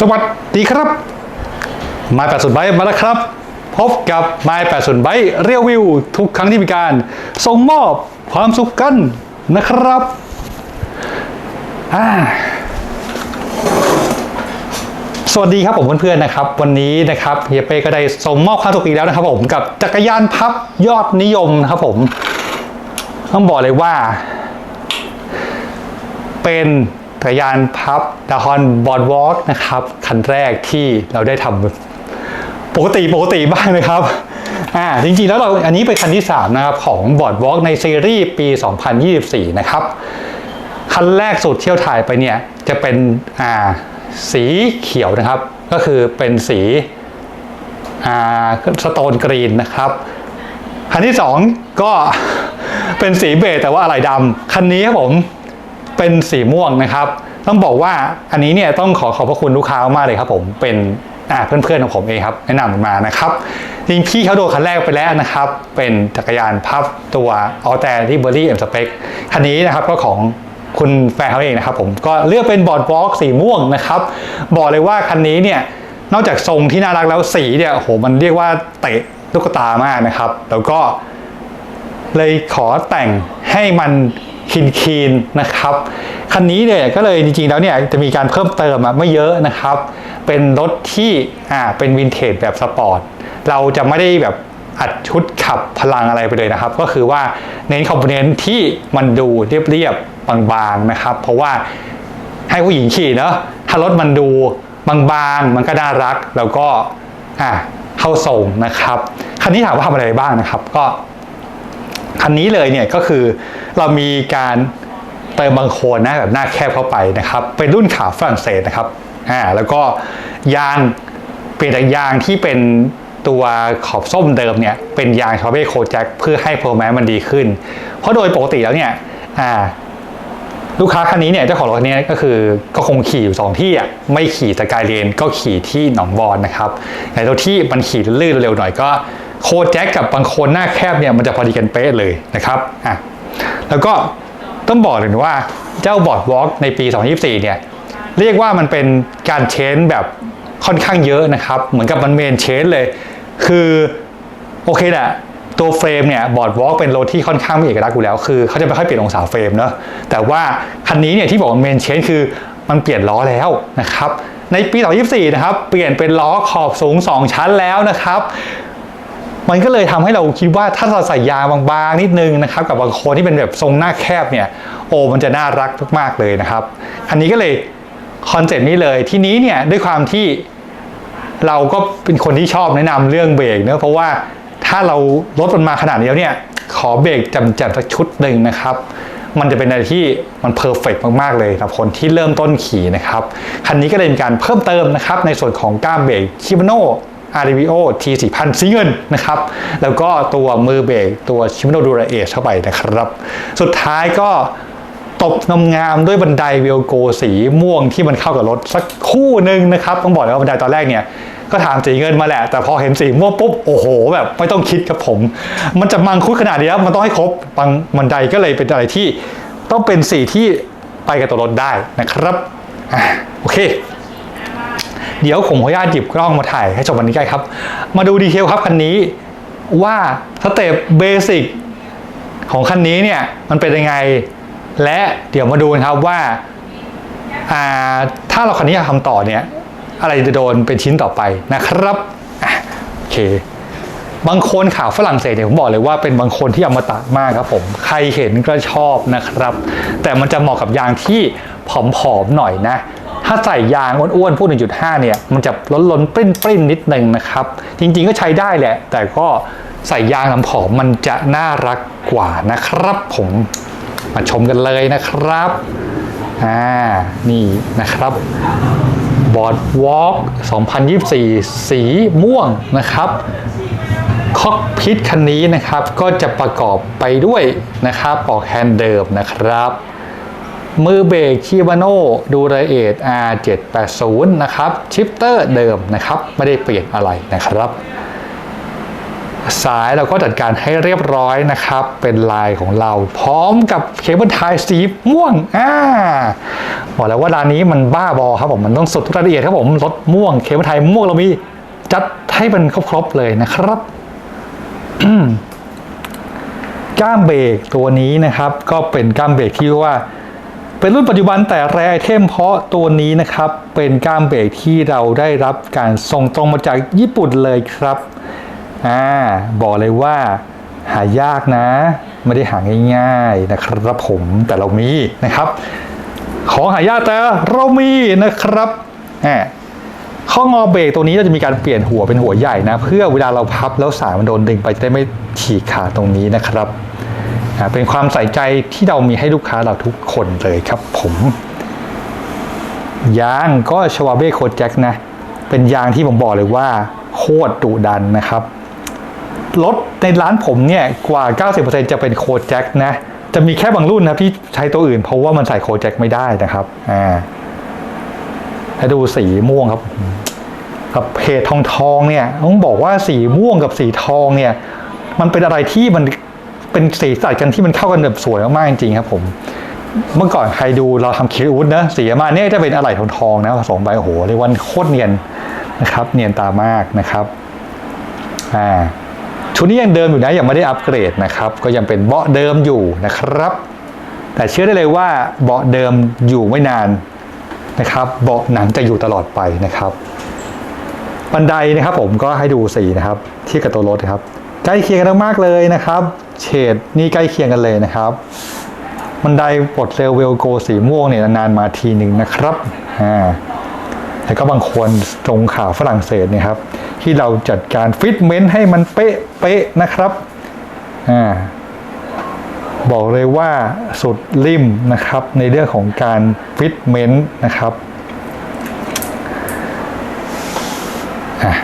สวัสดีครับมาแปดสุดไบมาแล้วครับ พบกับม้แปดสุดไบเรียววิวทุกครั้งที่มีการ ส่งมอบความสุขกันนะครับสวัสดีครับผมเพื่อนๆนะครับ วันนี้นะครับเฮียเป้ก็ได้ส่งมอบความสุขอีกแล้วนะครับ ผมกับจักรยานพับยอดนิยมนะครับผม ต้องบอกเลยว่า เป็น จักรยานพับดาฮอนบอร์ดวอล์กนะครับ คันแรกที่เราได้ทำปกติปกติบ้างนะครับอ่าจริงๆแล้วเราอันนี้เป็นคันที่ 3 นะครับ ของบอร์ดวอล์กในซีรีส์ปี 2024 นะครับ คันแรกสุดเที่ยวถ่ายไปเนี่ย จะเป็นอ่าสีเขียวนะครับ ก็คือเป็นสีอ่าสโตนกรีนนะครับ คันที่ 2 ก็เป็นสีเบจแต่ว่าอะไรดำคันนี้ครับผม เป็นสีม่วงนะครับ ต้องบอกว่าอันนี้เนี่ยต้องขอขอบพระคุณลูกค้ามากเลยครับ ผมเป็นอ่าเพื่อนๆของผมเองครับแนะนำมานะครับจริงพี่เขาโดนคันแรกไปแล้วนะครับ เป็นจักรยานพับตัวออแตที่เบอร์รี่เอ็มสเปคคันนี้นะครับก็ของคุณแฟนเขาเองนะครับ ผมก็เลือกเป็นบอร์ดวอล์กสีม่วงนะครับ บอกเลยว่าคันนี้เนี่ยนอกจากทรงที่น่ารักแล้วสีเนี่ยโอ้โหมันเรียกว่าเตะลูกตามากนะครับ แล้วก็เลยขอแต่งให้มัน คีนคีนนะครับ คันนี้เนี่ยก็เลยจริงๆแล้วเนี่ยจะมีการเพิ่มเติมอะไม่เยอะนะครับ เป็นรถที่อ่าเป็นวินเทจแบบสปอร์ต เราจะไม่ได้แบบอัดชุดขับพลังอะไรไปเลยนะครับ ก็คือว่าเน้นคอมโพเนนต์ที่มันดูเรียบๆบางๆนะครับ เพราะว่าให้ผู้หญิงขี่เนอะถ้ารถมันดูบางๆ มันก็น่ารักแล้วก็อะเข้าทรงนะครับ คันนี้ถามว่าทำอะไรบ้างนะครับ ก็ คันนี้เลยเนี่ยก็คือเรามีการเติมบางโคนน้าแบบหน้าแคบเข้าไปนะครับ เป็นรุ่นขาฝรั่งเศสนะครับอ่าแล้วก็ยางเปลี่ยนจากยางที่เป็นตัวขอบส้มเดิมเนี่ยเป็นยางชาเบ้โคแจ็คเพื่อให้โปรแมนมันดีขึ้น เพราะโดยปกติแล้วเนี่ยอ่าลูกค้าคันนี้เนี่ยเจ้าของรถคันนี้ก็คือก็คงขี่อยู่สองที่อะไม่ขี่สกายเลนก็ขี่ที่หนองบอนนะครับในตัวที่มันขี่ลื่นเร็วหน่อยก็ โคแจ็คกับบางโคนหน้าแคบเนี่ยมันจะพอดีกันเป๊ะเลยนะครับอะแล้วก็ต้องบอกเลยนะว่าเจ้าบอร์ดวอล์กในปี 2024 เนี่ยเรียกว่ามันเป็นการเชนแบบค่อนข้างเยอะนะครับ เหมือนกับมันเมนเชนเลย คือโอเคแหละตัวเฟรมเนี่ยบอร์ดวอล์กเป็นรถที่ค่อนข้างมีเอกลักษณ์อยู่แล้ว คือเขาจะไม่ค่อยเปลี่ยนองศาเฟรมเนอะแต่ว่าคันนี้เนี่ยที่บอกเมนเชนคือมันเปลี่ยนล้อแล้วนะครับในปี 2024 นะครับ เปลี่ยนเป็นล้อขอบสูง 2 ชั้นแล้วนะครับ มันก็เลยทำให้เราคิดว่าถ้าเราใส่ยางบางๆนิดนึงนะครับ กับบางคนที่เป็นแบบทรงหน้าแคบเนี่ยโอ้มันจะน่ารักมากๆเลยนะครับ อันนี้ก็เลยคอนเซ็ปต์นี้เลยทีนี้เนี่ยด้วยความที่เราก็เป็นคนที่ชอบแนะนำเรื่องเบรกเนอะเพราะว่าถ้าเรารถมันมาขนาดนี้แล้วเนี่ยขอเบรกจำจัดสักชุดหนึ่งนะครับ มันจะเป็นอะไรที่มันเพอร์เฟกมาก ๆ เลยสำหรับคนที่เริ่มต้นขี่นะครับ คันนี้ก็เลยมีการเพิ่มเติมนะครับ ในส่วนของก้ามเบรกชิมโน RDVO T 4 0 0สีเงินนะครับ แล้วก็ตัวมือเบรกตัวชิมโนดูราเอชเข้าไปนะครับ สุดท้ายก็ตบงามๆด้วยบันไดเวลโกสีม่วงที่มันเข้ากับรถสักคู่หนึ่งนะครับต้องบอกเลยว่าบันไดตอนแรกเนี่ยก็ถามสีเงินมาแหละ แต่พอเห็นสีม่วงปุ๊บ โอ้โห แบบไม่ต้องคิดครับผม มันจะมังคุดขนาดนี้มันต้องให้ครบบางบันไดก็เลยเป็นอะไรที่ต้องเป็นสีที่ไปกับตัวรถได้นะครับอโอเค เดี๋ยวผมขออนุญาตหยิบกล้องมาถ่ายให้ชมวันนี้ใกล้ครับ มาดูดีเทลครับคันนี้ว่าสเต็ปเบสิกของคันนี้เนี่ยมันเป็นยังไง และเดี๋ยวมาดูกันครับว่าถ้าเราคันนี้อยากทำต่อเนี่ยอะไรจะโดนเป็นชิ้นต่อไปนะครับโอเค บางคนข่าวฝรั่งเศสเนี่ยผมบอกเลยว่าเป็นบางคนที่อมตะมากครับผมใครเห็นก็ชอบนะครับ แต่มันจะเหมาะกับยางที่ผอมๆหน่อยนะ ถ้าใส่ยางอ้วนๆพวก1.5 เนี่ย มันจะล้นๆปริ้นๆนิดนึงนะครับ จริงๆก็ใช้ได้แหละ แต่ก็ใส่ยางน้ำผอมมันจะน่ารักกว่านะครับผมมาชมกันเลยนะครับอ่านี่นะครับบอร์ดวอล์ก2024 สีม่วงนะครับคอกพิทคันนี้นะครับก็จะประกอบไปด้วยนะครับปอกแฮนด์เดิมนะครับ มือเบรกคีบาโนดูรเอท R780 นะครับ ชิปเตอร์เดิมนะครับ ไม่ได้เปลี่ยนอะไรนะครับ สายเราก็จัดการให้เรียบร้อยนะครับ เป็นลายของเราพร้อมกับเคเบิลไทยสีม่วงอ่าบอกแล้วว่าร้านนี้มันบ้าบอครับผมมันต้องสุดรายละเอียดครับผมรถม่วงเคมไทยม่วงเรามีจัดให้มันครบๆเลยนะครับก้ามเบรกตัวนี้นะครับ ก็เป็นก้ามเบรกที่ว่า เป็นรุ่นปัจจุบันแต่แรไอเทมเพราะตัวนี้นะครับ เป็นก้ามเบรกที่เราได้รับการส่งตรงมาจากญี่ปุ่นเลยครับอ่าบอกเลยว่าหายากนะ ไม่ได้หาง่ายๆนะครับผมแต่เรามีนะครับ ของหายากแต่เรามีนะครับอ่าข้องอเบรกตัวนี้เราจะมีการเปลี่ยนหัวเป็นหัวใหญ่นะ เพื่อเวลาเราพับแล้วสายมันโดนดึงไปจะได้ไม่ฉีกขาดตรงนี้นะครับ เป็นความใส่ใจที่เรามีให้ลูกค้าเราทุกคนเลยครับผมยางก็ชวาเบ้โคแจ็คนะ เป็นยางที่ผมบอกเลยว่าโคตรดุดันนะครับ รถในร้านผมเนี่ยกว่า 90%จะเป็นโคแจ็คนะ จะมีแค่บางรุ่นนะที่ใช้ตัวอื่นเพราะว่ามันใส่โคแจ็คไม่ได้นะครับอ่าให้ดูสีม่วงครับ กับเพจทองทองเนี่ยต้องบอกว่าสีม่วงกับสีทองเนี่ย มันเป็นอะไรที่มัน เป็นสีสันกันที่มันเข้ากันแบบสวยมากๆจริงครับผมเมื่อก่อนใครดูเราทำคิวดนะสีมาเนี่ยจะเป็นอะไรทองทองๆนะผสมไปโอ้โหเรียกว่าโคตรเนียนนะครับ เนียนตามากนะครับอ่าชุดนี้ยังเดิมอยู่นะยังไม่ได้อัปเกรดนะครับ ก็ยังเป็นเบาะเดิมอยู่นะครับ แต่เชื่อได้เลยว่าเบาะเดิมอยู่ไม่นานนะครับเบาะหนังจะอยู่ตลอดไปนะครับบันไดนะครับผมก็ให้ดูสีนะครับทียบกับตัวรถนะครับ ใกล้เคียงกันมากๆเลยนะครับ เฉดนี่ใกล้เคียงกันเลยนะครับบันไดปลดเรลเวลโกสีม่วงเนี่ยนานมาทีหนึ่งนะครับอ่าแล้วก็บางคนตรงขาฝรั่งเศสเนี่ยครับ ที่เราจัดการฟิตเมนต์ให้มันเป๊ะเป๊ะๆนะครับอ่าบอกเลยว่าสุดริมนะครับในเรื่องของการฟิตเมนต์นะครับอะ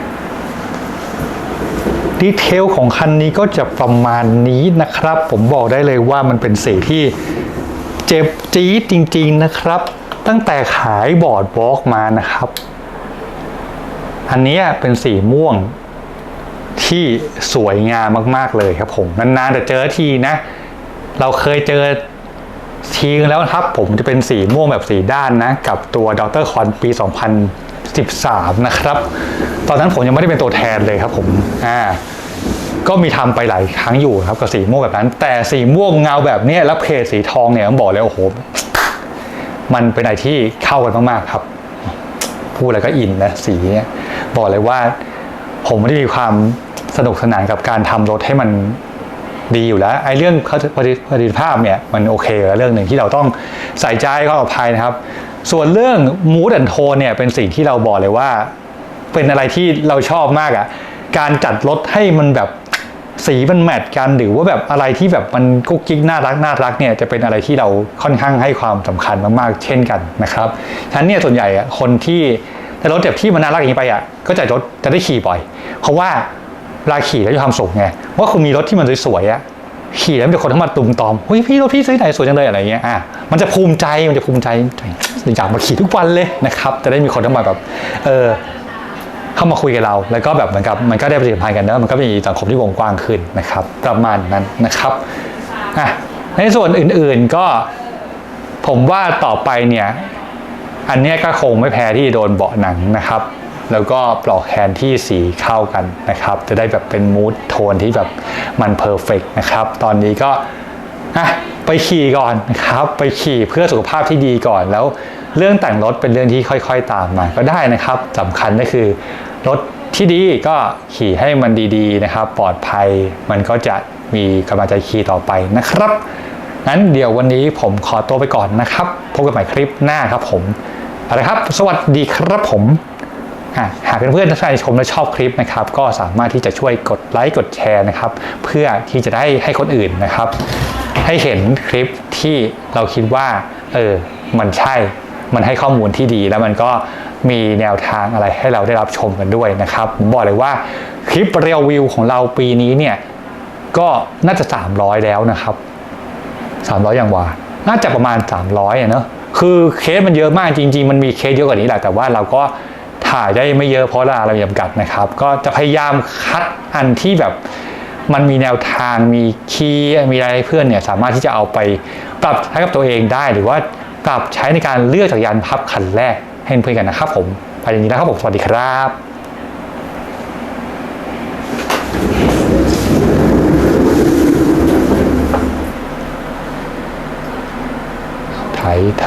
ดีเทลของคันนี้ก็จะประมาณนี้นะครับ ผมบอกได้เลยว่ามันเป็นสีที่เจ็บจี๊ดจริง ๆนะครับ ตั้งแต่ขายบอร์ดวอล์กมานะครับ อันนี้เป็นสีม่วงที่สวยงามมากๆเลยครับผมนานๆแต่เจอทีนะ เราเคยเจอทีแล้วครับ ผมจะเป็นสีม่วงแบบสีด้านนะ กับตัวดรคอนปี 2013 นะครับ ตอนนั้นผมยังไม่ได้เป็นตัวแทนเลยครับผมอ่า ก็มีทำไปหลายครั้งอยู่ครับกับสีม่วงแบบนั้น แต่สีม่วงเงาแบบนี้แล้วเพจสีทองเนี่ยผมบอกเลยโอ้โหมันเป็นอะไรที่เข้ากันมากๆครับพูดอะไรก็อินนะสีเนี่ยบอกเลยว่า ผมไม่ได้มีความสนุกสนานกับการทำรถให้มันดีอยู่แล้วไอ้เรื่องประสิทธิภาพเนี่ยมันโอเคกับเรื่องหนึ่งที่เราต้องใส่ใจก็อภัยนะครับ ส่วนเรื่องมูดแอนโทนเนี่ยเป็นสิ่งที่เราบอกเลยว่า เป็นอะไรที่เราชอบมากอะ่ะการจัดรถให้มันแบบ สีมันแมทกันหรือว่าแบบอะไรที่แบบมันกุ๊กกิ๊กน่ารักน่ารักเนี่ยจะเป็นอะไรที่เราค่อนข้างให้ความสำคัญมากๆ เช่นกันนะครับฉะนั้นเนี่ยส่วนใหญ่คนที่แต่รถแบบที่มันน่ารักอย่างนี้ไปอะก็จะรถจะได้ขี่บ่อย เพราะว่าเวลาขี่แล้วมีความสุขไงว่าคุณมีรถที่มันสวยๆอะขี่แล้วมีคนเข้ามาตุมตอมเฮ้ยพี่รถพี่ซื้อไหนสวยจังเลยอะไรเงี้ยอะมันจะภูมิใจมันจะภูมิใจอยากมาขี่ทุกวันเลยนะครับจะได้มีคนเข้ามาแบบเออ เข้ามาคุยกับเรา แล้วก็แบบเหมือนกับมันก็ได้ปฏิสัมพันธ์กันเนอะมันก็มีสังคมที่วงกว้างขึ้นนะครับ ประมาณนั้นนะครับอะในส่วนอื่นๆก็ผมว่าต่อไปเนี่ย อันนี้ก็คงไม่แพ้ที่โดนเบาะหนังนะครับ แล้วก็ปลอกแคนที่สีเข้ากันนะครับ จะได้แบบเป็นมูดโทนที่แบบมันเพอร์เฟกนะครับ ตอนนี้ก็ อะไปขี่ก่อนนะครับไปขี่เพื่อสุขภาพที่ดีก่อน แล้วเรื่องแต่งรถเป็นเรื่องที่ค่อย ๆ ตามมาก็ได้นะครับสำคัญก็คือรถที่ดีก็ขี่ให้มันดีๆนะครับ ปลอดภัยมันก็จะมีกำลังใจขี่ต่อไปนะครับงั้นเดี๋ยววันนี้ผมขอตัวไปก่อนนะครับพบกันใหม่คลิปหน้าครับผมเอาละครับ สวัสดีครับผมหากเพื่อนๆท่านใดชมและชอบคลิปนะครับ ก็สามารถที่จะช่วยกดไลค์กดแชร์นะครับ เพื่อที่จะได้ให้คนอื่นนะครับ ให้เห็นคลิปที่เราคิดว่า เออ มันใช่ มันให้ข้อมูลที่ดี แล้วมันก็มีแนวทางอะไรให้เราได้รับชมกันด้วยนะครับ ผมบอกเลยว่าคลิปรีวิวของเราปีนี้เนี่ย ก็น่าจะ 300 แล้วนะครับ 300 อย่างว่า น่าจะประมาณ 300อะเนอะคือเคสมันเยอะมากจริง ๆ มันมีเคสเยอะกว่านี้แหละแต่ว่าเราก็ถ่ายได้ไม่เยอะเพราะเวลาเราจำกัดนะครับ ก็จะพยายามคัดอันที่แบบ มันมีแนวทางมีคีย์มีอะไรให้เพื่อนเนี่ยสามารถที่จะเอาไปปรับใช้กับตัวเองได้ หรือว่าปรับใช้ในการเลือกจักรยานพับคันแรกให้เพื่อนกันนะครับ ผมไปอย่างนี้นะครับผมสวัสดีครับไถไถ